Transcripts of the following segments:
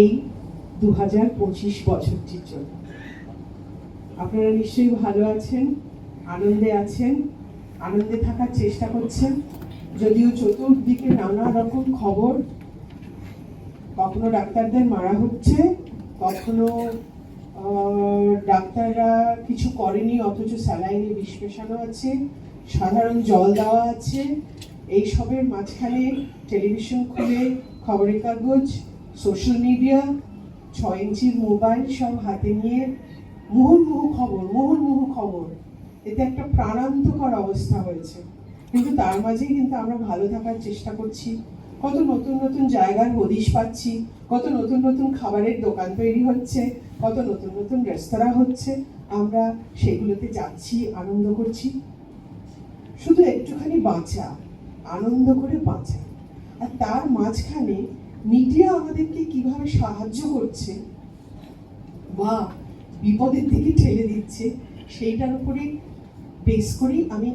এই দু হাজার পঁচিশ বছরটির জন্য। আপনারা নিশ্চয়ই ভালো আছেন, আনন্দে আছেন, আনন্দে থাকার চেষ্টা করছেন। যদিও চতুর্দিকে নানা রকম খবর, কখনো ডাক্তারদের মারা হচ্ছে, কখনো ডাক্তাররা কিছু করেনি, অথচ স্যালাইনে বিষ মেশানো আছে, সাধারণ জল দেওয়া আছে। এইসবের মাঝখানে টেলিভিশন খুলে, খবরের কাগজ সোশ্যাল মিডিয়া ছয় ইঞ্চির মোবাইল সব হাতে নিয়ে মুহুর্মুহু খবর মুহুর্মুহু খবর। এতে একটা প্রাণান্তকর অবস্থা হয়েছে। কিন্তু তার মাঝেই কিন্তু আমরা ভালো থাকার চেষ্টা করছি। কত নতুন নতুন জায়গার হদিশ পাচ্ছি, কত নতুন নতুন খাবারের দোকান তৈরি হচ্ছে, কত নতুন নতুন রেস্তোরাঁ হচ্ছে। আমরা সেগুলোতে যাচ্ছি, আনন্দ করছি। শুধু একটুখানি বাঁচা, আনন্দ করে বাঁচা। আর তার মাঝখানে মিডিয়া আমাদেরকে কীভাবে সাহায্য করছে, বা বিপদের দিকে ঠেলে দিচ্ছে, সেইটার উপরে বেস করেই আমি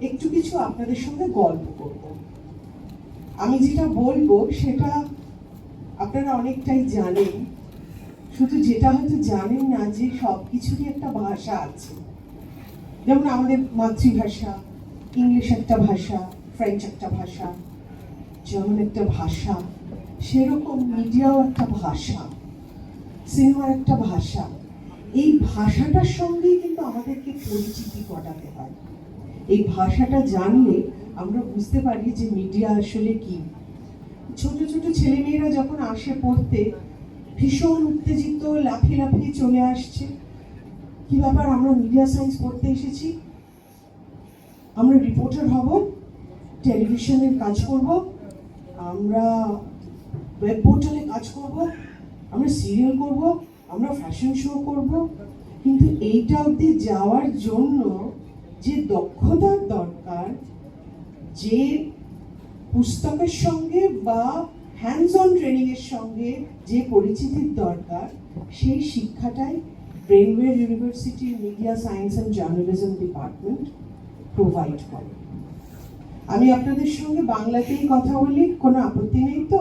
একটু কিছু আপনাদের সঙ্গে গল্প করব। আমি যেটা বলব সেটা আপনারা অনেকটাই জানেন। শুধু যেটা হয়তো জানেন না যে সব কিছুরই একটা ভাষা আছে। যেমন আমাদের মাতৃভাষা, ইংলিশ একটা ভাষা, ফ্রেঞ্চ একটা ভাষা, জার্মান একটা ভাষা সেরকম মিডিয়াও একটা ভাষা, সিনেমার একটা ভাষা। এই ভাষাটার সঙ্গেই কিন্তু আমাদেরকে পরিচিতি ঘটাতে হয়। এই ভাষাটা জানলে আমরা বুঝতে পারি যে মিডিয়া আসলে কি। ছোট ছোট ছেলেমেয়েরা যখন আসে পড়তে, ভীষণ উত্তেজিত, লাফিয়ে লাফিয়ে চলে আসছে। কি ব্যাপার, আমরা মিডিয়া সায়েন্স পড়তে এসেছি? আমরা রিপোর্টার হব, টেলিভিশনের কাজ করব, আমরা ওয়েব পোর্টালে কাজ করব, আমরা সিরিয়াল করব, আমরা ফ্যাশন শো করব, কিন্তু এইটা অবধি যাওয়ার জন্য যে দক্ষতার দরকার, যে পুস্তকের সঙ্গে বা হ্যান্ডস অন ট্রেনিংয়ের সঙ্গে যে পরিচিতির দরকার, সেই শিক্ষাটাই ব্রেনওয়ের ইউনিভার্সিটির media science and journalism department provide করে। আমি আপনাদের সঙ্গে বাংলাতেই কথা বলি, কোনো আপত্তি নেই তো?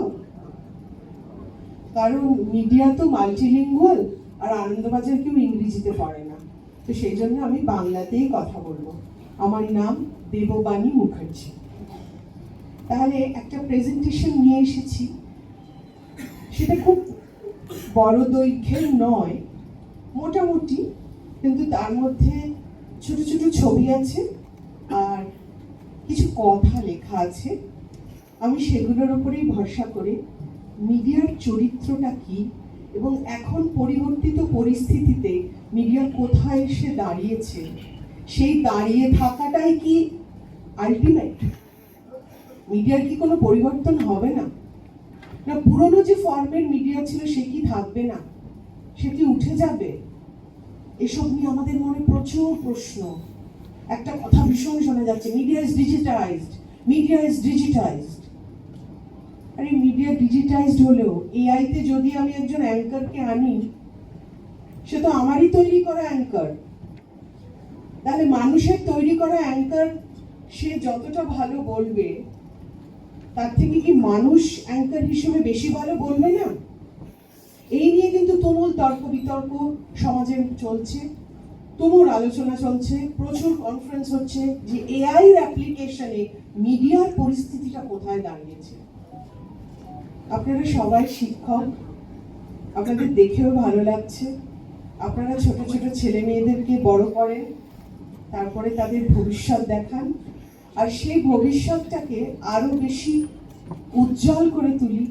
কারণ মিডিয়া তো মাল্টিলিঙ্গুয়াল আর আনন্দবাজার কেউ ইংরেজিতে পড়ে না। তো সেই জন্য আমি বাংলাতেই কথা বলব। আমার নাম দেববাণী মুখার্জি। তাহলে একটা প্রেজেন্টেশন নিয়ে এসেছি। সেটা খুব বড় দৈর্ঘ্যের নয়, মোটামুটি, কিন্তু তার মধ্যে ছোট ছোট ছবি আছে আর কিছু কথা লেখা আছে। আমি সেগুলোর উপরেই ভরসা করে। মিডিয়ার চরিত্রটা কি? এবং এখন পরিবর্তিত পরিস্থিতিতে মিডিয়া কোথায় এসে দাঁড়িয়েছে? সেই দাঁড়িয়ে থাকাটাই কি আলটিমেট মিডিয়ার কি কোনো পরিবর্তন হবে না? না, পুরনো যে ফর্মের মিডিয়া ছিল, সে কি থাকবে না? সে কি উঠে যাবে? এসব নিয়ে আমাদের মনে প্রচুর প্রশ্ন। একটা কথা ভীষণ শোনা যাচ্ছে, media is digitized media is digitized আরে মিডিয়া ডিজিটাইজড হলেও এআই তে যদি আমি একজন অ্যাঙ্কারকে আনি, সে তো আমারই তৈরি করা অ্যাঙ্কার তাহলে মানুষের তৈরি করা অ্যাঙ্কার সে যতটা ভালো বলবে, তার থেকে কি মানুষ অ্যাঙ্কার হিসেবে বেশি ভালো বলবে না? এই নিয়ে কিন্তু তুমুল তর্ক বিতর্ক সমাজে চলছে, তুমুল আলোচনা চলছে, প্রচুর কনফারেন্স হচ্ছে যে এআই অ্যাপ্লিকেশনে মিডিয়ার পরিস্থিতিটা কোথায় দাঁড়িয়েছে। আপনারা সবাই শিক্ষক। আপনাদের দেখেও ভালো লাগছে। আপনারা ছোট ছোট ছেলে মেয়েদেরকে বড় করেন, তারপরে তাদের ভবিষ্যৎ দেখান। আর সেই ভবিষ্যৎটাকে আরও বেশি উজ্জ্বল করে তুলি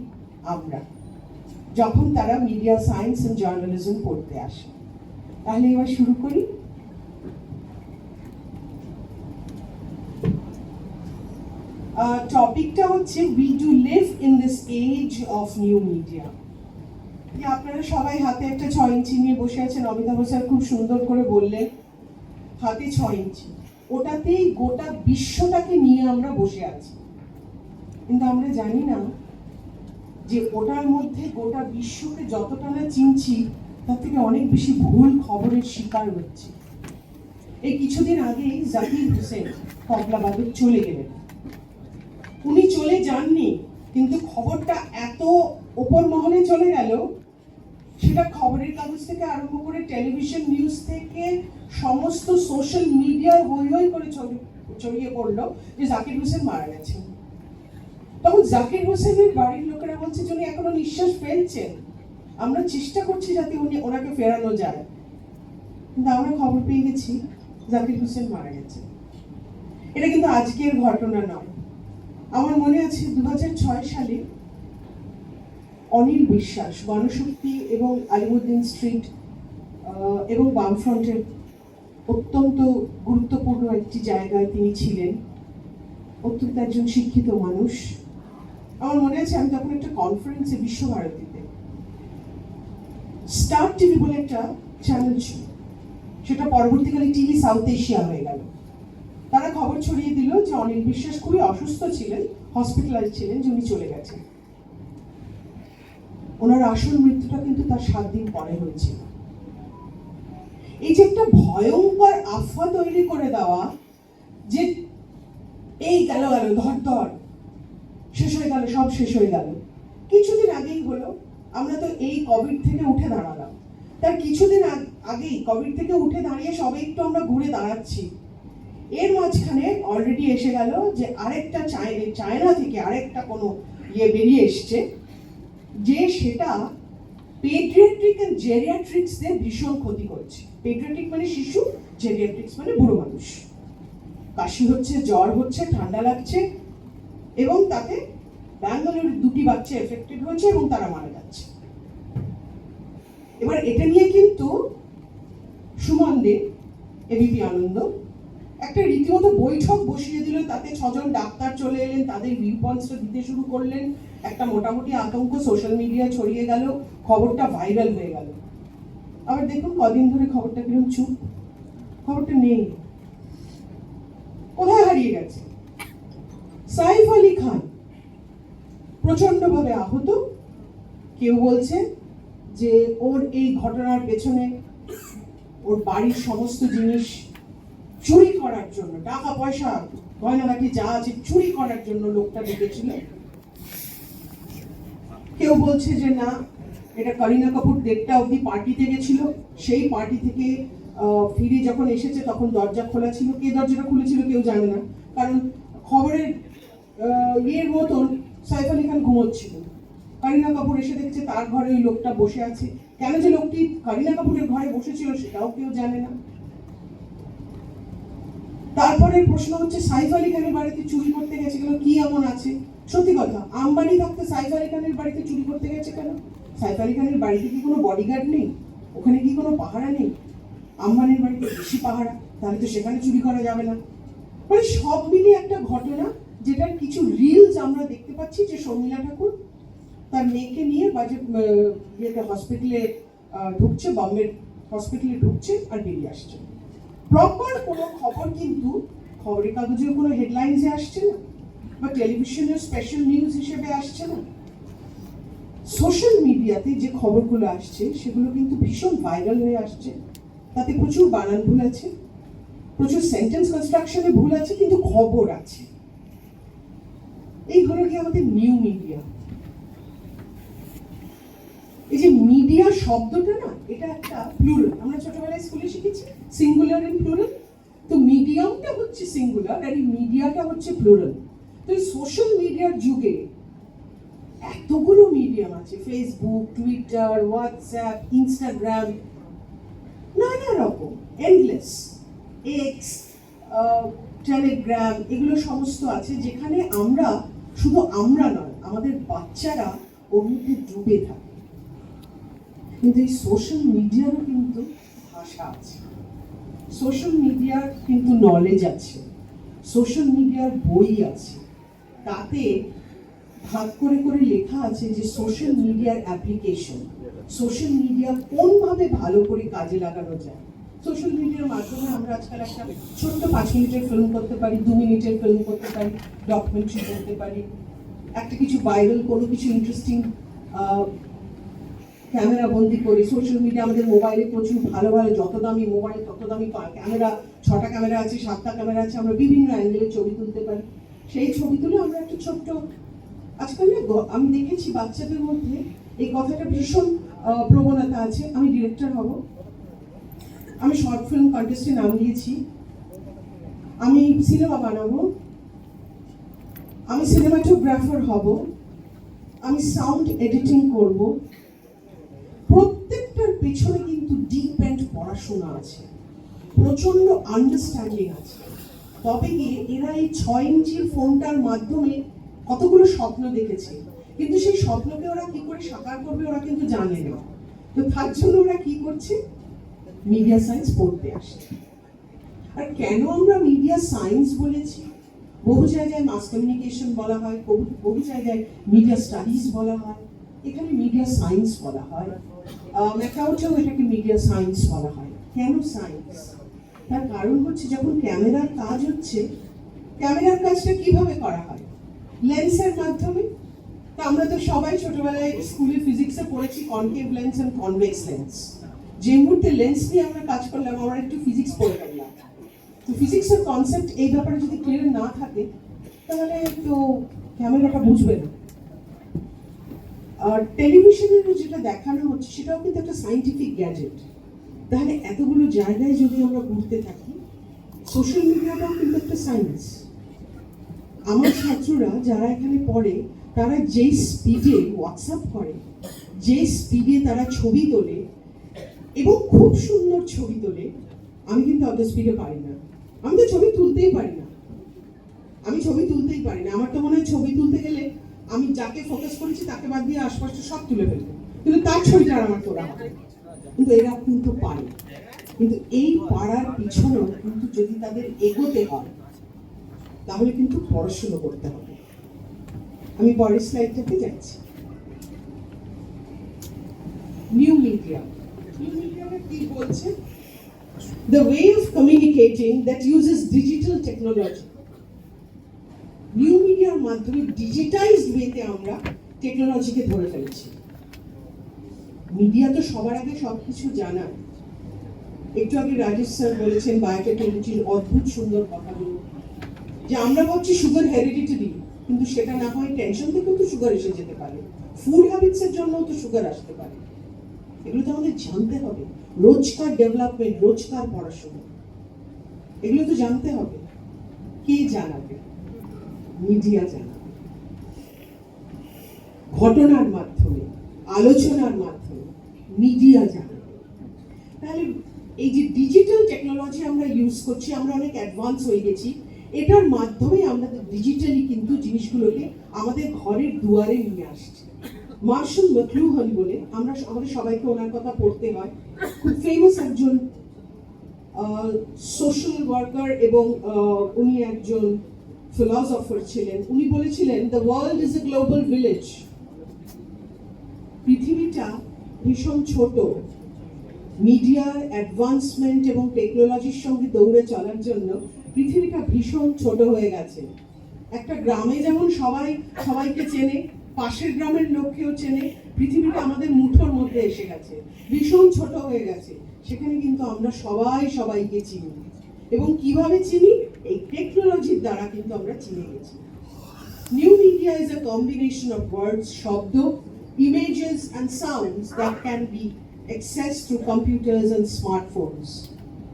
আমরা, যখন তারা মিডিয়া সায়েন্স অ্যান্ড জার্নালিজম পড়তে আসে। তাহলে এবার শুরু করি। টপিকটা হচ্ছে we do live in this age of new media আপনারা সবাই হাতে একটা ছয় ইঞ্চি নিয়ে বসে আছেন। অমিতাভ স্যার খুব সুন্দর করে বললেন, হাতে ছয় ইঞ্চি। ওটাতেই গোটা বিশ্বটাকে নিয়ে আমরা বসে আছি। কিন্তু আমরা জানি না যে ওটার মধ্যে গোটা বিশ্বকে যতটা না চিনছি, তার থেকে অনেক বেশি ভুল খবরের শিকার হচ্ছে। এই কিছুদিন আগেই জাকির হোসেন কমলাবাদে চলে গেলেন। উনি চলে যাননি, কিন্তু খবরটা এত ওপর মহলে চলে গেল, সেটা খবরের কাগজ থেকে আরম্ভ করে টেলিভিশন নিউজ থেকে সমস্ত সোশ্যাল মিডিয়ার হই হই করে ছড়ি- ছড়িয়ে পড়ল যে জাকির হোসেন মারা গেছেন। তখন জাকির হোসেনের বাড়ির লোকেরা বলছে যে উনি এখনও নিঃশ্বাস ফেলছেন। আমরা চেষ্টা করছি যাতে উনি ওনাকে ফেরানো যায়। কিন্তু আমরা খবর পেয়ে গেছি জাকির হোসেন মারা গেছে এটা কিন্তু আজকের ঘটনা নয়। আমার মনে আছে দু হাজার ছয় সালে অনিল বিশ্বাস, গণশক্তি এবং আলিমুদ্দিন স্ট্রিট এবং বামফ্রন্টের অত্যন্ত গুরুত্বপূর্ণ একটি জায়গায় তিনি ছিলেন। অত্যন্ত একজন শিক্ষিত মানুষ। আমার মনে আছে আমি তখন একটা কনফারেন্সে বিশ্বভারতীতে স্টার টিভি বলে একটা চ্যানেল ছিল। সেটা পরবর্তীকালে টিভি সাউথ এশিয়া হয়ে তারা খবর ছড়িয়ে দিল যে অনিল বিশ্বাস খুবই অসুস্থ ছিলেন হসপিটালাইজ ছিলেন যে উনি চলে গেছেন। ওনার আসল মৃত্যুটা কিন্তু তার সাত দিন পরে হয়েছিল। এই যে একটা ভয়ঙ্কর আফা তৈরি করে দেওয়া, যে এই গেল গেল, ধর ধর, শেষ হয়ে গেল, সব শেষ হয়ে গেল। কিছুদিন আগেই হলো, আমরা তো এই কোভিড থেকে উঠে দাঁড়ালাম। তার কিছুদিন আগেই কোভিড থেকে উঠে দাঁড়িয়ে সবাই একটু আমরা ঘুরে দাঁড়াচ্ছি। এর মাঝখানে অলরেডি এসে গেল যে আরেকটা চায়না থেকে আরেকটা কোনো ইয়ে বেরিয়ে এসছে, যে সেটা পেডিয়াট্রিক অ্যান্ড জেরিয়াট্রিক্সদের ভীষণ ক্ষতি করছে। পেডিয়াট্রিক মানে শিশু জেরিয়াট্রিক্স মানে বুড়ো মানুষ। কাশি হচ্ছে, জ্বর হচ্ছে, ঠান্ডা লাগছে, এবং তাতে ব্যাঙ্গালোরের দুটি বাচ্চা এফেক্টেড হয়েছে এবং তারা মারা যাচ্ছে। এবার এটা নিয়ে কিন্তু সুমন দে এবিপি আনন্দ একটা রীতিমতো বৈঠক বসিয়ে দিল, তাতে ছজন ডাক্তার চলে এলেন, তাদের ভিউ পয়েন্টসটা দিতে শুরু করলেন, একটা মোটামুটি আতঙ্ক সোশ্যাল মিডিয়ায় ছড়িয়ে গেল, খবরটা ভাইরাল হয়ে গেল। আবার দেখুন, কদিন ধরে খবরটা কীরকম চুপ, খবরটা নেই। কোথায় হারিয়ে গেছে? সাইফ আলী খান প্রচন্ডভাবে আহত। কেউ বলছে যে ওর এই ঘটনার পেছনে ওর বাড়ির সমস্ত জিনিস চুরি করার জন্য, টাকা, পয়সা গয়নাগাটি যা আছে চুরি করার জন্য লোকটা ডেকেছিল। কেউ বলছে যে না, এটা করিনা কাপুর দেড়টা অবধি পার্টিতে গেছিল। সেই পার্টি থেকে ফিরে যখন এসেছে তখন দরজা খোলা ছিল। কে দরজাটা খুলেছিল কেউ জানে না। কারণ খবরের ইয়ের মতন সাইফ আলী খান ঘুমোচ্ছিল। করিনা কাপুর এসে দেখছে তার ঘরে ওই লোকটা বসে আছে। কেন যে লোকটি করিনা কাপুরের ঘরে বসেছিল সেটাও কেউ জানে না। তারপরে প্রশ্ন হচ্ছে, সাইফ আলী খানের বাড়িতে চুরি করতে গেছে কেন? কি এমন আছে? সত্যি কথা, আম্বানি থাকতে সাইফ আলী খানের বাড়িতে চুরি করতে গেছে কেন? সাইফ আলী খানের বাড়িতে কি কোনো বডিগার্ড নেই? ওখানে কি কোনো পাহারা নেই? আম্বানির বাড়িতে বেশি পাহারা, তাহলে তো সেখানে চুরি করা যাবে না। মানে সব মিলিয়ে একটা ঘটনা যেটার কিছু রিলস আমরা দেখতে পাচ্ছি যে শর্মিলা ঠাকুর তার মেয়েকে নিয়ে বাজে ইয়েতে হসপিটালে ঢুকছে, বম্বের হসপিটালে ঢুকছে আর বেরিয়ে আসছে। প্রপার কোনো খবর কিন্তু খবরের কাগজের কোনো হেডলাইন্সে আসছে না, বা টেলিভিশনের স্পেশাল নিউজ হিসেবে আসছে না। সোশ্যাল মিডিয়াতে যে খবরগুলো আসছে, সেগুলো কিন্তু ভীষণ ভাইরাল হয়ে আসছে। তাতে প্রচুর বানান ভুল আছে, প্রচুর সেন্টেন্স কনস্ট্রাকশনে ভুল আছে, কিন্তু খবর আছে। এই হলো কি আমাদের নিউ মিডিয়া এই যে মিডিয়া শব্দটা না, এটা একটা প্লুরাল আমরা ছোটবেলায় স্কুলে শিখেছি সিঙ্গুলার এন্ড প্লুরাল তো মিডিয়ামটা হচ্ছে সিঙ্গুলার আর এই মিডিয়াটা হচ্ছে প্লুরাল তো এই সোশ্যাল মিডিয়ার যুগে এতগুলো মিডিয়াম আছে ফেসবুক টুইটার হোয়াটসঅ্যাপ ইনস্টাগ্রাম নানা রকম এন্ডলেস এক্স টেলিগ্রাম এগুলো সমস্ত আছে যেখানে আমরা শুধু আমরা নয়, আমাদের বাচ্চারা ওর ডুবে থাকে। কিন্তু এই সোশ্যাল মিডিয়ারও কিন্তু ভাষা আছে। সোশ্যাল মিডিয়ার কিন্তু নলেজ আছে। সোশ্যাল মিডিয়ার বই আছে। তাতে ভাগ করে করে লেখা আছে যে সোশ্যাল মিডিয়ার অ্যাপ্লিকেশন সোশ্যাল মিডিয়া কোনভাবে ভালো করে কাজে লাগানো যায়। সোশ্যাল মিডিয়ার মাধ্যমে আমরা আজকাল একটা ছোট্ট পাঁচ মিনিটের ফিল্ম করতে পারি, দু মিনিটের ফিল্ম করতে পারি ডকুমেন্টারি করতে পারি, একটা কিছু ভাইরাল কোনো কিছু ইন্টারেস্টিং ক্যামেরা বন্দি করি সোশ্যাল মিডিয়া আমাদের মোবাইলে প্রচুর ভালো ভালো, যত দামি মোবাইল তত দামি ক্যামেরা, ছটা ক্যামেরা আছে, সাতটা ক্যামেরা আছে, আমরা বিভিন্ন অ্যাঙ্গেলে ছবি তুলতে পারি। সেই ছবি তুলে আমরা একটা ছোট্ট, আজকাল আমি দেখেছি বাচ্চাদের মধ্যে এই কথাটা ভীষণ প্রবণতা আছে। আমি ডিরেক্টর হব। আমি শর্ট ফিল্ম কন্টেস্টে নাম দিয়েছি। আমি সিনেমা বানাবো। আমি সিনেমাটোগ্রাফার হব। আমি সাউন্ড এডিটিং করব। পেছনে কিন্তু ডিপ অ্যান্ড পড়াশোনা আছে প্রচণ্ড আন্ডারস্ট্যান্ডিং আছে। তবে গিয়ে এরা এই ছয় ইঞ্চির ফোনটার মাধ্যমে কতগুলো স্বপ্ন দেখেছে, কিন্তু সেই স্বপ্নকে ওরা কি করে সাকার করবে ওরা কিন্তু জানে না। তো তার জন্য ওরা কি করছে? মিডিয়া সায়েন্স পড়তে আসছে। আর কেন আমরা মিডিয়া সায়েন্স বলেছি? বহু জায়গায় মাস কমিউনিকেশন বলা হয়, বহু জায়গায় মিডিয়া স্টাডিজ বলা হয়। এখানে মিডিয়া সায়েন্স বলা হয়। ম্যাকাউটেও এটাকে মিডিয়া সায়েন্স বলা হয়। কেন সায়েন্স তার কারণ হচ্ছে যখন ক্যামেরার কাজ হচ্ছে, ক্যামেরার কাজটা কীভাবে করা হয়? লেন্সের মাধ্যমে। তা আমরা তো সবাই ছোটবেলায় স্কুলে ফিজিক্সে পড়েছি concave lens and convex lens যে মুহূর্তে লেন্স নিয়ে আমরা কাজ করলাম, আমরা একটু ফিজিক্স পড়ে ফেললাম। তো ফিজিক্সের কনসেপ্ট এই ব্যাপারে যদি ক্লিয়ার না থাকে, তাহলে তো ক্যামেরাটা বুঝবে না। আর টেলিভিশনের যেটা দেখানো হচ্ছে, সেটাও কিন্তু একটা সাইন্টিফিক গ্যাজেট তাহলে এতগুলো জায়গায় যদি আমরা ঘুরতে থাকি সোশ্যাল মিডিয়াটাও কিন্তু একটা সায়েন্স আমার ছাত্ররা যারা এখানে পড়ে, তারা যেই স্পিডে হোয়াটসঅ্যাপ করে যে স্পিডে তারা ছবি তোলে, এবং খুব সুন্দর ছবি তোলে, আমি কিন্তু অত স্পিডে পারি না। আমি তো ছবি তুলতেই পারি না। আমি ছবি তুলতেই পারি না। আমার তো মনে হয় ছবি তুলতে গেলে আমি যাকে ফোকাস করেছি তাকে বাদ দিয়ে আশপাশটা সব তুলে ফেলব। কিন্তু তার ছবিটা আমার হবে কিন্তু এরা কিন্তু পারে। কিন্তু এই পাড়ার পিছনেও কিন্তু যদি তাদের এগোতে হয়, তাহলে কিন্তু পড়াশুনো করতে হবে। আমি পরের স্লাইডটাতে যাচ্ছি। নিউ মিডিয়া নিউ মিডিয়া কি বলছে? The way of communicating that uses digital technology. মিডিয়ার মাধ্যমে ডিজিটাইজড ওয়েতে আমরা টেকনোলজিকে ধরে ফেলেছি। মিডিয়া তো সবার আগে সবকিছু জানা। একটু আগে রাজেশ স্যার বলেছেন বায়োটেকনোলজির অদ্ভুত সুন্দর কথাগুলো যে আমরা ভাবছি সুগার হেরিডিটারি কিন্তু সেটা না হয় টেনশন থেকেও তো সুগার এসে যেতে পারে। ফুড হ্যাবিটসের জন্যও তো সুগার আসতে পারে। এগুলো তো আমাদের জানতে হবে। রোজকার ডেভেলপমেন্ট রোজকার পড়াশোনা। এগুলো তো জানতে হবে। কে জানাবে? মিডিয়া জানাবে ঘটনার মাধ্যমে, আলোচনার মাধ্যমে মিডিয়া জানাবে তাহলে এই যে ডিজিটাল টেকনোলজি আমরা ইউজ করছি, আমরা অনেক অ্যাডভান্স হয়ে গেছি, এটার মাধ্যমে আমরা ডিজিটালি কিন্তু জিনিসগুলোকে আমাদের ঘরের দুয়ারে নিয়ে আসছি। মার্শাল ম্যাকলুহান বলে আমরা আমাদের সবাইকে ওনার কথা পড়তে হয়। খুব ফেমাস একজন সোশ্যাল ওয়ার্কার এবং উনি একজন ফিলসফার ছিলেন। উনি বলেছিলেন the world is a global village পৃথিবীটা ভীষণ ছোট। মিডিয়ার অ্যাডভান্সমেন্ট এবং টেকনোলজির সঙ্গে দৌড়ে চলার জন্য পৃথিবীটা ভীষণ ছোট হয়ে গেছে। একটা গ্রামে যেমন সবাই, সবাইকে চেনে, পাশের গ্রামের লোককেও চেনে, পৃথিবীটা আমাদের মুঠোর মধ্যে এসে গেছে। ভীষণ ছোট হয়ে গেছে। সেখানে কিন্তু আমরা সবাই সবাইকে চিনি। এবং কীভাবে চিনি? এই টেকনোলজির দ্বারা কিন্তু আমরা চিনে গেছি। New media is a combination of words শব্দ images and sounds that can be accessed through computers and smartphones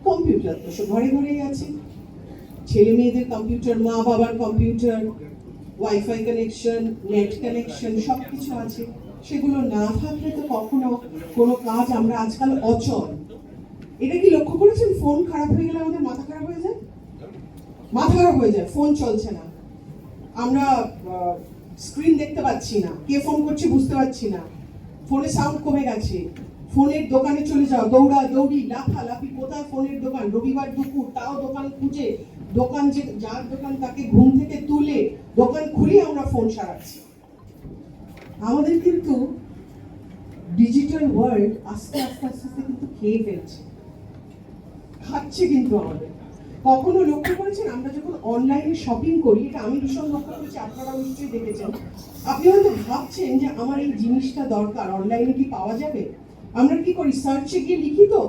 computer তো সব ঘরে ঘরেই আছে। ছেলে মেয়েদের কম্পিউটার মা বাবার computer WiFi connection net connection সব কিছু আছে। সেগুলো না থাকলে তো কখনো কোনো কাজ আমরা আজকাল অচল। এটা কি লক্ষ্য করেছেন? ফোন খারাপ হয়ে গেলে আমাদের মাথা খারাপ হয়ে যায়? মাথা খারাপ হয়ে যায় ফোন চলছে না। আমরা স্ক্রিন দেখতে পাচ্ছি না। কে ফোন করছে বুঝতে পারছি না। ফোনে সাউন্ড কমে গেছে। ফোনের দোকানে চলে যাও দৌড়া দৌড়ি লাফা লাফি কোথায় ফোনের দোকান? রবিবার দুপুর, তাও দোকান খুঁজে, দোকান যে, যার দোকান তাকে ঘুম থেকে তুলে, দোকান খুলে আমরা ফোন সারাচ্ছি। আমাদের কিন্তু ডিজিটাল ওয়ার্ল্ড আস্তে আস্তে আস্তে আস্তে কিন্তু খেয়ে ফেলছে। খাচ্ছে কিন্তু আমাদের। কখনো লক্ষ্য করেছেন? আমরা যখন অনলাইনে শপিং করি, এটা আমি ভীষণ লক্ষ্য করেছি আপনারা নিশ্চয়ই দেখেছেন। আপনি হয়তো ভাবছেন যে আমার এই জিনিসটা দরকার অনলাইনে কি পাওয়া যাবে? আমরা কি করি? সার্চে গিয়ে লিখি তো।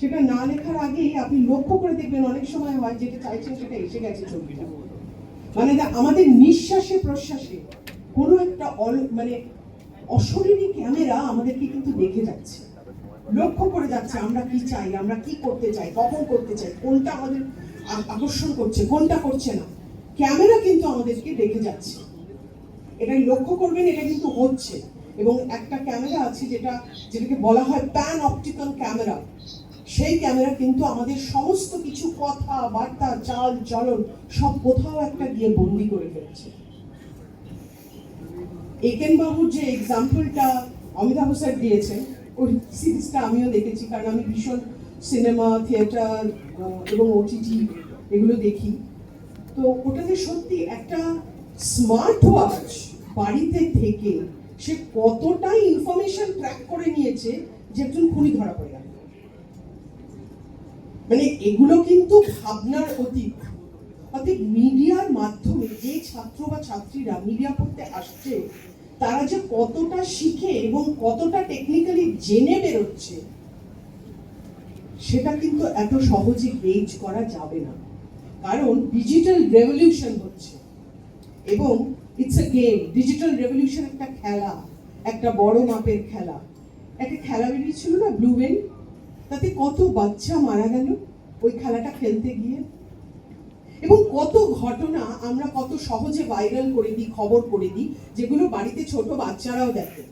সেটা না লেখার আগেই আপনি লক্ষ্য করে দেখবেন, অনেক সময় হয় যেটা চাইছেন সেটা এসে গেছে ছবিটা। মানে আমাদের নিঃশ্বাসে, প্রশ্বাসে কোনো একটা মানে অশরীরী ক্যামেরা আমাদেরকে কিন্তু দেখে যাচ্ছে। লক্ষ্য করে যাচ্ছে আমরা কি চাই, আমরা কি করতে চাই, কখন করতে চাই, কোনটা আমাদের আকর্ষণ করছে, কোনটা করছে না। ক্যামেরা কিন্তু আমাদেরকে দেখে যাচ্ছে। এটা লক্ষ্য করবেন, এটা কিন্তু হচ্ছে। এবং একটা ক্যামেরা আছে যেটা, যেটাকে বলা হয় প্যান অপটিক্যাল ক্যামেরা। সেই ক্যামেরা কিন্তু আমাদের সমস্ত কিছু কথা, বার্তা, চাল, চলন, সব কোথাও একটা গিয়ে বন্দি করে ফেলছে। একেন বাবুর যে এক্সাম্পলটা অমিতাভ স্যার দিয়েছেন ওই সিরিজটা আমিও দেখেছি, কারণ আমি ভীষণ সিনেমা, থিয়েটার এবং ওটিটি এগুলো দেখি। তো ওটাতে সত্যি একটা স্মার্ট ওয়াচ বাড়িতে থেকে সে কতটা ইনফরমেশন ট্র্যাক করে নিয়েছে যে একজন খুনি ধরা পড়ে গেল। মানে এগুলো কিন্তু ভাবনার অতীত। অর্থাৎ মিডিয়ার মাধ্যমে যে ছাত্র বা ছাত্রীরা মিডিয়া পড়তে আসছে তারা যে কতটা শিখে এবং কতটা টেকনিক্যালি জেনে বেরোচ্ছে, সেটা কিন্তু এত সহজে গেজ করা যাবে না। কারণ ডিজিটাল রেভলিউশন হচ্ছে এবং it's a game digital revolution একটা খেলা, একটা বড় মাপের খেলা। একটা খেলা বেরিয়েছিল না ব্লু তাতে কত বাচ্চা মারা গেল? ওই খেলাটা খেলতে গিয়ে এবং কত ঘটনা আমরা কত সহজে ভাইরাল করে দিই, খবর করে দিই, যেগুলো বাড়িতে ছোট বাচ্চারাও দেখে।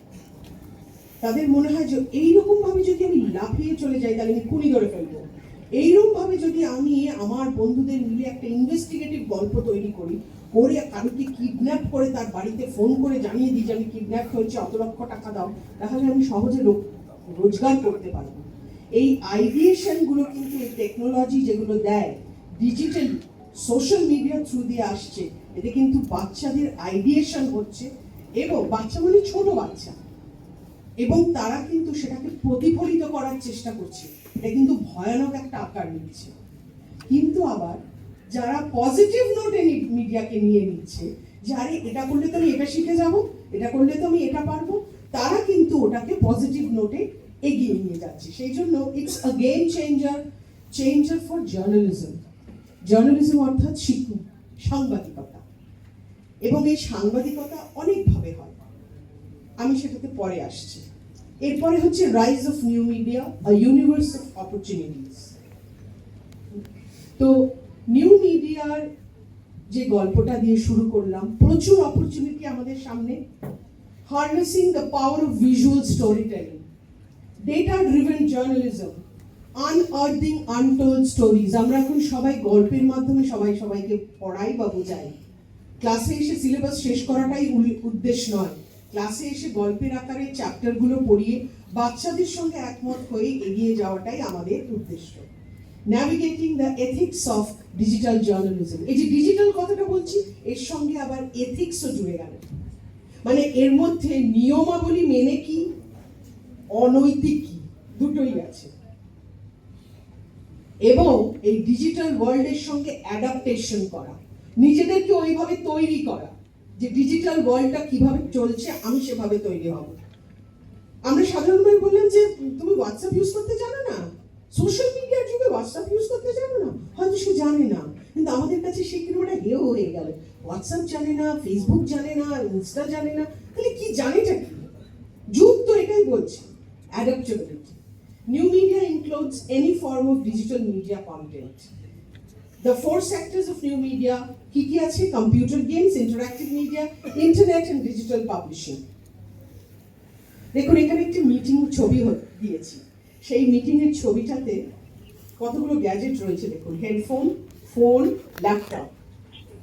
তাদের মনে হয় যে এইরকম ভাবে যদি আমি লাফিয়ে চলে যাই, তাহলে আমি খুনি ধরে ফেলব। এইরকম ভাবে যদি আমি আমার বন্ধুদের মিলে একটা ইনভেস্টিগেটিভ গল্প তৈরি করি, করে কারোকে কিডন্যাপ করে তার বাড়িতে ফোন করে জানিয়ে দিই যে আমি কিডন্যাপ হয়েছে, অত লক্ষ টাকা দাও, তাহলে আমি সহজে রোজগার করতে পারব। এই আইডিয়েশনগুলো কিন্তু এই টেকনোলজি যেগুলো দেয় ডিজিটাল সোশ্যাল মিডিয়া থ্রু দিয়ে আসছে, এতে কিন্তু বাচ্চাদের আইডিয়েশন হচ্ছে এবং বাচ্চা মানে ছোট বাচ্চা। এবং তারা কিন্তু সেটাকে প্রতিফলিত করার চেষ্টা করছে। এটা কিন্তু ভয়ানক একটা আকার নিচ্ছে। কিন্তু আবার যারা পজিটিভ নোটে মিডিয়াকে নিয়ে নিচ্ছে, যে আরে এটা করলে তো আমি এটা শিখে যাব, এটা করলে তো আমি এটা পারব, তারা কিন্তু ওটাকে পজিটিভ নোটে এগিয়ে নিয়ে যাচ্ছে। সেই জন্য it's a game changer changer for journalism journalism অর্থাৎ শিক্ষু সাংবাদিকতা। এবং এই সাংবাদিকতা অনেকভাবে হয়। আমি সেটাতে পরে আসছি। এরপরে হচ্ছে rise of new media a universe of opportunities তো নিউ মিডিয়ার যে গল্পটা দিয়ে শুরু করলাম, প্রচুর অপরচুনিটি আমাদের সামনে। Harnessing the power of visual story telling data driven journalism unearthing untold stories আমরা এখন সবাই গল্পের মাধ্যমে সবাই সবাইকে পড়াই বা বোঝাই। ক্লাসে এসে সিলেবাস শেষ করাটাই উদ্দেশ্য নয়। ক্লাসে এসে গল্পের আকারে চ্যাপ্টারগুলো পড়িয়ে বাচ্চাদের সঙ্গে একমত হয়ে এগিয়ে যাওয়াটাই আমাদের উদ্দেশ্য। Navigating the ethics of digital journalism এই যে ডিজিটাল কথাটা বলছি, এর সঙ্গে আবার এথিক্সও জুড়ে গেল। মানে এর মধ্যে নিয়মাবলী মেনে কি, অনৈতিক কি, দুটোই আছে। এবং এই ডিজিটাল ওয়ার্ল্ডের সঙ্গে অ্যাডাপ্টেশন করা। নিজেদেরকে ওইভাবে তৈরি করা যে ডিজিটাল ওয়ার্ল্ডটা কীভাবে চলছে, আমি সেভাবে তৈরি হব। আমরা সাধারণভাবে বললাম যে, তুমি হোয়াটসঅ্যাপ ইউজ করতে জানো না? সোশ্যাল মিডিয়ার যুগে হোয়াটসঅ্যাপ ইউজ করতে জানো না? হয়তো সে জানে না, কিন্তু আমাদের কাছে সে কীরকম একটা হেও হয়ে গেল। হোয়াটসঅ্যাপ জানে না ফেসবুক জানে না ইনস্টা জানে না, তাহলে কি জানেটা কি? যুগ তো এটাই বলছে adaptability new media includes any form of digital media content The four sectors of new media কি কি আছে computer games interactive media internet and digital publishing দেখুন, এখানে একটি মিটিং ছবি দিয়েছি। সেই মিটিং এর ছবিটাতে কতগুলো গ্যাজেট রয়েছে দেখুন। হেডফোন ফোন ল্যাপটপ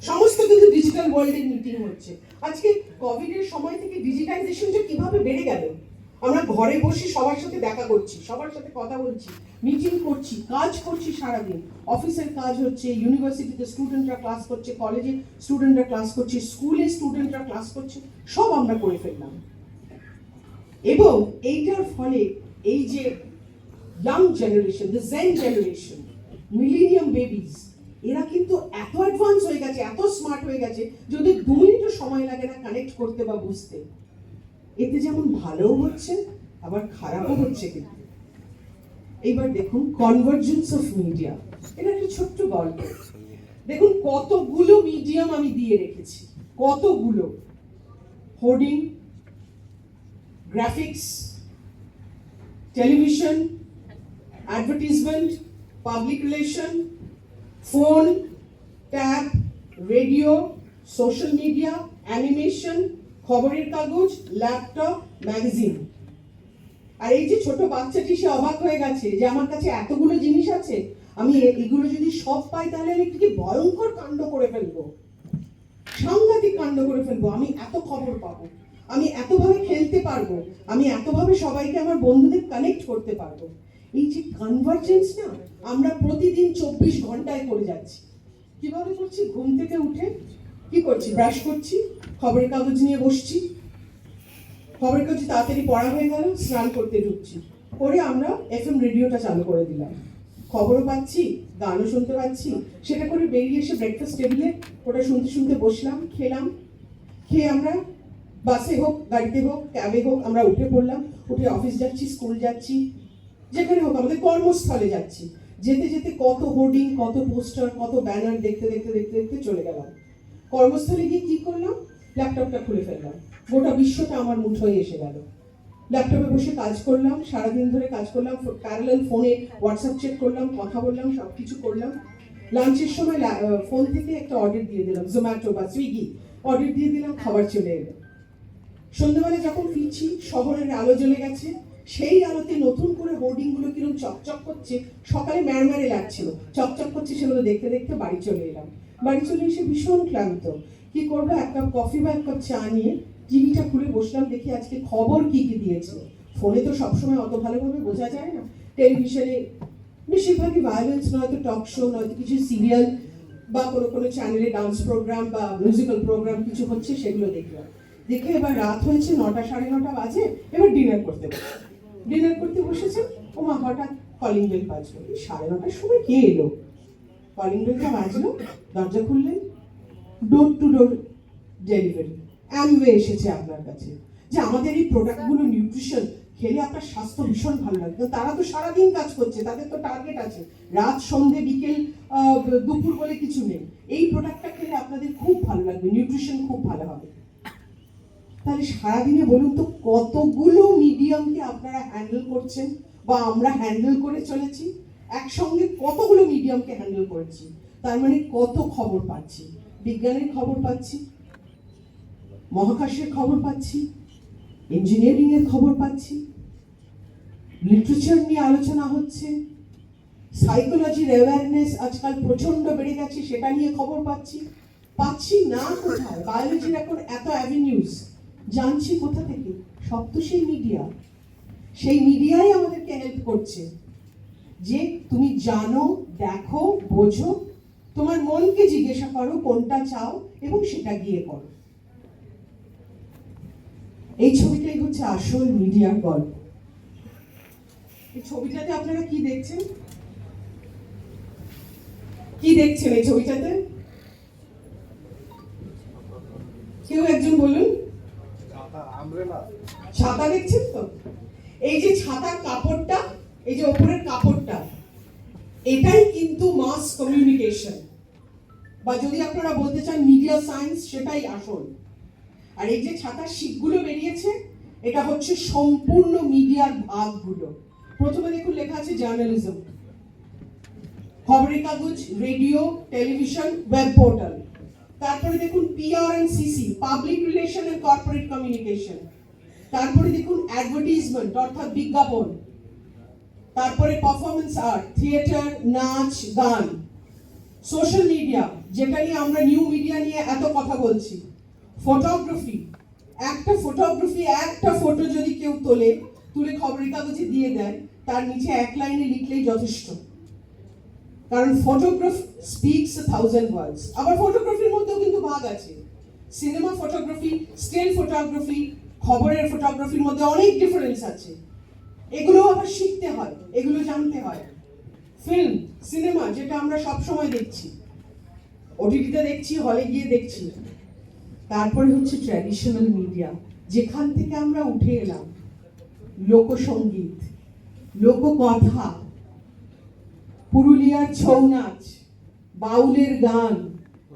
সমস্ত কিন্তু ডিজিটাল ওয়ার্ল্ডের মিটিং হচ্ছে। আজকে কোভিড এর সময় থেকে ডিজিটাইজেশনটা কীভাবে বেড়ে গেল? আমরা ঘরে বসে সবার সাথে দেখা করছি, সবার সাথে কথা বলছি মিটিং করছি, কাজ করছি সারাদিন। অফিসের কাজ হচ্ছে ইউনিভার্সিটিতে স্টুডেন্টরা ক্লাস করছে কলেজে স্টুডেন্টরা ক্লাস করছে স্কুলে স্টুডেন্টরা ক্লাস করছে, সব আমরা করে ফেললাম। এবং এইটার ফলে এই যে young generation the gen generation millennium babies এরা কিন্তু এত অ্যাডভান্স হয়ে গেছে, এত স্মার্ট হয়ে গেছে, যদি দু মিনিটও সময় লাগে না কানেক্ট করতে বা বুঝতে। এতে যেমন ভালোও হচ্ছে, আবার খারাপও হচ্ছে কিন্তু। এইবার দেখুন কনভার্জেন্স অফ মিডিয়া এটা একটা ছোট্ট গল্প। দেখুন কতগুলো মিডিয়াম আমি দিয়ে রেখেছি। কতগুলো? Hoarding graphics television advertisement public relation phone tab radio social media animation খবরের কাগজ ল্যাপটপ ম্যাগাজিন আর এই যে ছোট বাচ্চাটি, সে অবাক হয়ে গেছে যে আমার কাছে এতগুলো জিনিস আছে। আমি এগুলো যদি সব পাই, তাহলে আমি কি ভয়ঙ্কর কাণ্ড করে ফেলব। সাংঘাতিক কাণ্ড করে ফেলব। আমি এত খবর পাবো। আমি এতভাবে খেলতে পারব। আমি এতভাবে সবাইকে আমার বন্ধুদের কানেক্ট করতে পারব। এই যে কনভার্জেন্স না, আমরা প্রতিদিন চব্বিশ ঘন্টায় করে যাচ্ছি। কীভাবে করছি? ঘুম থেকে উঠে কি করছি? ব্রাশ করছি, খবরের কাগজ নিয়ে বসছি। খবরের কাগজ তাড়াতাড়ি পড়া হয়ে গেল, স্নান করতে ঢুকছি। করে আমরা এফএম রেডিওটা চালু করে দিলাম। খবরও পাচ্ছি, গানও শুনতে পাচ্ছি। সেটা করে বেরিয়ে এসে ব্রেকফাস্ট টেবিলে ওটা শুনতে শুনতে বসলাম, খেলাম। খেয়ে আমরা বাসে হোক, গাড়িতে হোক ক্যাবে হোক, আমরা উঠে পড়লাম। উঠে অফিস যাচ্ছি স্কুল যাচ্ছি। যেখানে হোক আমাদের কর্মস্থলে যাচ্ছি। যেতে যেতে কত হোর্ডিং কত পোস্টার কত ব্যানার দেখতে দেখতে দেখতে দেখতে চলে গেলাম। কর্মস্থলে গিয়ে কি করলাম? ল্যাপটপটা খুলে ফেললাম। গোটা বিশ্বটা আমার মুঠোয় এসে গেল। ল্যাপটপে বসে কাজ করলাম, সারাদিন ধরে কাজ করলাম প্যারালাল ফোনে হোয়াটসঅ্যাপ চেক করলাম, কথা বললাম সব কিছু করলাম। লাঞ্চের সময় ফোন থেকে একটা অর্ডার দিয়ে দিলাম জোম্যাটো বা সুইগি অর্ডার দিয়ে দিলাম, খাবার চলে এলো। সন্ধ্যেবেলা যখন ফিরছি, শহরের আলো জ্বলে গেছে। সেই আলোতে নতুন করে হোর্ডিংগুলো কিরম চকচক করছে, সকালে ম্যারম্যারে লাগছিল। চকচক করছে সেগুলো দেখতে দেখতে বাড়ি চলে এলাম। বাড়ি চলে এসে ভীষণ ক্লান্ত। কি করব? এক কাপ কফি বা এক কাপ চা নিয়ে টিভিটা খুলে বসলাম দেখি আজকে খবর কি কি দিয়েছে। ফোনে তো সবসময় অত ভালোভাবে বোঝা যায় না। টেলিভিশনে বেশিরভাগই ভায়োলেন্স নয়তো টক শো নয়তো কিছু সিরিয়াল বা কোনো কোনো চ্যানেলে ডান্স প্রোগ্রাম বা মিউজিক্যাল প্রোগ্রাম কিছু হচ্ছে সেগুলো দেখলাম। দেখে এবার রাত হয়েছে নটা, সাড়ে নটা বাজে, এবার ডিনার করতে বসে ডিনার করতে বসেছে, ও মা হঠাৎ কলিং বেল এই সাড়ে নটার সময় কে এলো? কলিং বেলটা বাজলো, দরজা খুললেন door to door delivery Amway এসেছে আপনার কাছে। যে আমাদের এই প্রোডাক্টগুলো নিউট্রিশন খেলে আপনার স্বাস্থ্য ভীষণ ভালো লাগবে তারা তো সারাদিন কাজ করছে, তাদের তো টার্গেট আছে। রাত, সন্ধে, বিকেল দুপুর বলে কিছু নেই। এই প্রোডাক্টটা খেলে আপনাদের খুব ভালো লাগবে নিউট্রিশন খুব ভালো হবে। তাহলে সারাদিনে বলুন তো, কতগুলো মিডিয়ামকে আপনারা হ্যান্ডেল করছেন বা আমরা হ্যান্ডেল করে চলেছি? একসঙ্গে কতগুলো মিডিয়ামকে হ্যান্ডেল করেছি, তার মানে কত খবর পাচ্ছি? বিজ্ঞানের খবর পাচ্ছি, মহাকাশের খবর পাচ্ছি ইঞ্জিনিয়ারিং এর খবর পাচ্ছি লিটারেচার নিয়ে আলোচনা হচ্ছে সাইকোলজির অ্যাওয়ারনেস আজকাল প্রচণ্ড বেড়ে গেছে, সেটা নিয়ে খবর পাচ্ছি। পাচ্ছি না কোথায়? বায়োলজির এখন এত অ্যাভিনিউজ জানছি কোথা থেকে? সব তো সেই মিডিয়া সেই মিডিয়াই আমাদেরকে হেল্প করছে। যে তুমি জানো দেখো বোঝো তোমার মনকে জিজ্ঞাসা করো কোনটা চাও এবং সেটা গিয়ে করো। এই ছবিটাই হচ্ছে আসল মিডিয়ার গল্প। এই ছবিটাতে আপনারা কি দেখছেন? কি দেখছেন এই ছবিটাতে? কেউ একজন বলুন। ছাতা দেখছেন তো? এই যে ছাতার কাপড়টা এই যে ওপরের কাপড়টা, এটাই কিন্তু মাস কমিউনিকেশন বা যদি আপনারা বলতে চান মিডিয়া সায়েন্স সেটাই আসল। আর এই যে ছাতার শিখগুলো বেরিয়েছে, এটা হচ্ছে সম্পূর্ণ মিডিয়ার ভাগগুলো। প্রথমে দেখুন লেখা আছে জার্নালিজম খবরের কাগজ রেডিও টেলিভিশন ওয়েব পোর্টাল তারপরে দেখুন PR and CC public relation and corporate communication তারপরে দেখুন অ্যাডভার্টিজমেন্ট অর্থাৎ বিজ্ঞাপন। তারপরে পারফরমেন্স আর্ট থিয়েটার নাচ, গান সোশ্যাল মিডিয়া যেটা নিয়ে আমরা নিউ মিডিয়া নিয়ে এত কথা বলছি। ফটোগ্রাফি একটা ফটোগ্রাফি একটা ফটো যদি কেউ তোলে, তুলে খবরের কাগজে দিয়ে দেয়, তার নিচে এক লাইনে লিখলেই যথেষ্ট। কারণ photograph speaks a thousand words আবার ফটোগ্রাফির মধ্যেও কিন্তু ভাগ আছে। সিনেমা ফটোগ্রাফি স্টিল ফটোগ্রাফি খবরের ফটোগ্রাফির মধ্যে অনেক ডিফারেন্স আছে। এগুলো আবার শিখতে হয়, এগুলো জানতে হয়। ফিল্ম, সিনেমা, যেটা আমরা সব সময় দেখছি। ওটিটিতে দেখছি, হলে গিয়ে দেখছি। তারপরে হচ্ছে ট্র্যাডিশনাল মিডিয়া যেখান থেকে আমরা উঠে এলাম। লোকসঙ্গীত লোককথা, পুরুলিয়ার ছৌ নাচ, বাউলের গান,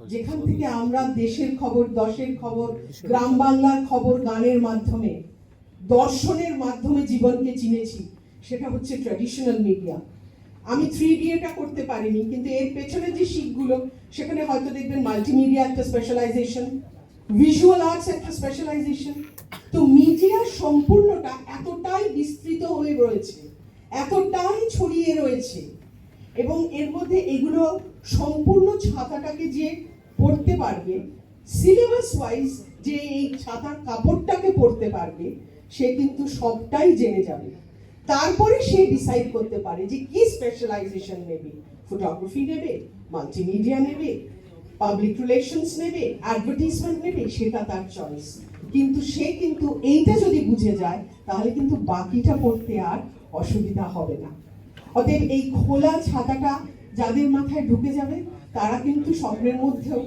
যেখান থেকে আমরা দেশের খবর, দশের খবর, গ্রাম বাংলার খবর, গানের মাধ্যমে দর্শনের মাধ্যমে জীবনকে চিনেছি, সেটা হচ্ছে ট্র্যাডিশনাল মিডিয়া আমি থ্রি ডিএটা করতে পারিনি, কিন্তু এর পেছনে যে শিখগুলো, সেখানে হয়তো দেখবেন মাল্টিমিডিয়া একটা স্পেশালাইজেশন ভিজুয়াল আর্টস একটা স্পেশালাইজেশন তো মিডিয়া সম্পূর্ণটা এতটাই বিস্তৃত হয়ে রয়েছে, এতটাই ছড়িয়ে রয়েছে, এবং এর মধ্যে এগুলো সম্পূর্ণ ছাতাটাকে যে পড়তে পারবে সিলেবাস ওয়াইজ যে এই ছাতার কাপড়টাকে পড়তে পারবে সে কিন্তু সবটাই জেনে যাবে। তারপরে সে ডিসাইড করতে পারে যে কি স্পেশালাইজেশন নেবে। ফটোগ্রাফি নেবে মাল্টিমিডিয়া নেবে পাবলিক রিলেশনস নেবে অ্যাডভার্টিজমেন্ট নেবে, সেটা তার চয়েস কিন্তু সে কিন্তু এইটা যদি বুঝে যায়, তাহলে কিন্তু বাকিটা পড়তে আর অসুবিধা হবে না। অতএব এই খোলা ছাতাটা যাদের মাথায় ঢুকে যাবে, তারা কিন্তু স্বপ্নের মধ্যেও,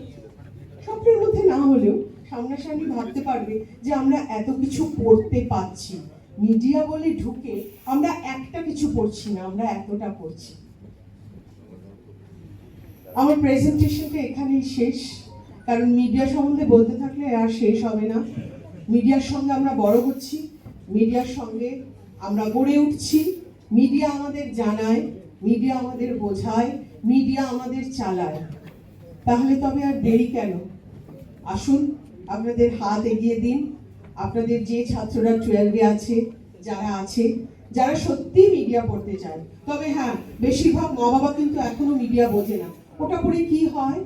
স্বপ্নের মধ্যে না হলেও সামনাসামনি ভাবতে পারবে যে আমরা এত কিছু পড়তে পাচ্ছি মিডিয়া বলে ঢুকে আমরা একটা কিছু পড়ছি না, আমরা এতটা পড়ছি আমার প্রেজেন্টেশনটা এখানেই শেষ। কারণ মিডিয়া সম্বন্ধে বলতে থাকলে আর শেষ হবে না। মিডিয়ার সঙ্গে আমরা বড় হচ্ছি, মিডিয়ার সঙ্গে আমরা গড়ে উঠছি। মিডিয়া আমাদের জানায়, মিডিয়া আমাদের বোঝায়, মিডিয়া আমাদের চালায়। তাহলে তবে আর দেরি কেন? আসুন আপনাদের হাত এগিয়ে দিন। আপনাদের যে ছাত্ররা টুয়েলভে আছে, যারা আছে, যারা সত্যি মিডিয়া পড়তে চায়। তবে হ্যাঁ বেশিরভাগ মা বাবা কিন্তু এখনও মিডিয়া বোঝে না। ওটা পড়ে কি হয়?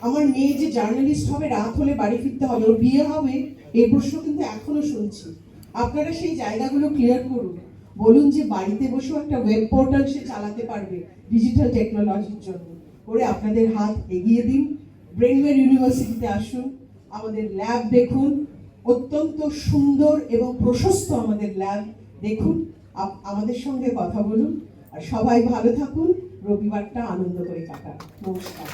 আমার মেয়ে যে জার্নালিস্ট হবে, রাত হলে বাড়ি ফিরতে হবে, ওর বিয়ে হবে, এই প্রশ্ন কিন্তু এখনও শুনছি। আপনারা সেই জায়গাগুলো ক্লিয়ার করুন। বলুন যে বাড়িতে বসেও একটা ওয়েব পোর্টাল সে চালাতে পারবে ডিজিটাল টেকনোলজির জন্য। করে আপনাদের হাত এগিয়ে দিন। ব্রেনওয়ের ইউনিভার্সিটিতে আসুন। আমাদের ল্যাব দেখুন। অত্যন্ত সুন্দর এবং প্রশস্ত আমাদের ল্যাব দেখুন। আমাদের সঙ্গে কথা বলুন। আর সবাই ভালো থাকুন। রবিবারটা আনন্দ করে কাটান। নমস্কার।